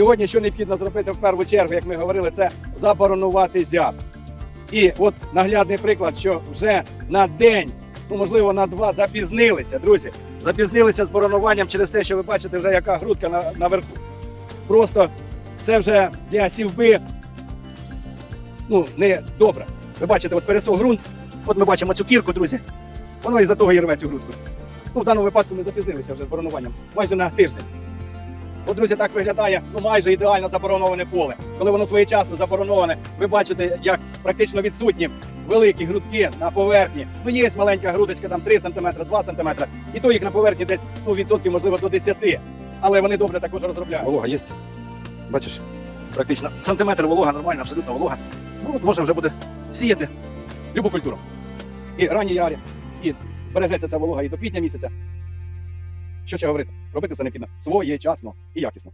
Сьогодні що необхідно зробити в першу чергу, як ми говорили, це заборонувати зяб. І от наглядний приклад, що вже на день, ну можливо на два запізнилися, друзі. Запізнилися з боронуванням через те, що ви бачите, вже яка грудка на, наверху. Просто це вже для сівби ну, не добре. Ви бачите, от пересох ґрунт. От ми бачимо цю кірку, друзі. Воно із-за того і рве цю грудку. Ну, в даному випадку ми запізнилися вже з боронуванням майже на тиждень. От, друзі, так виглядає ну, майже ідеально забороноване поле. Коли воно своєчасно забороноване, ви бачите, як практично відсутні великі грудки на поверхні. Ну, є маленька грудочка, там 3 см, 2 см, і то їх на поверхні десь ну, відсотків, можливо, до 10. Але вони добре також розробляють. Волога є. Бачиш, практично сантиметр волога, нормальна, абсолютно волога. Ну, от можна вже буде сіяти любу культуру. І ранні ярі, і збережеться ця волога і до квітня місяця. Що ще говорити? Робити все необхідно своєчасно і якісно.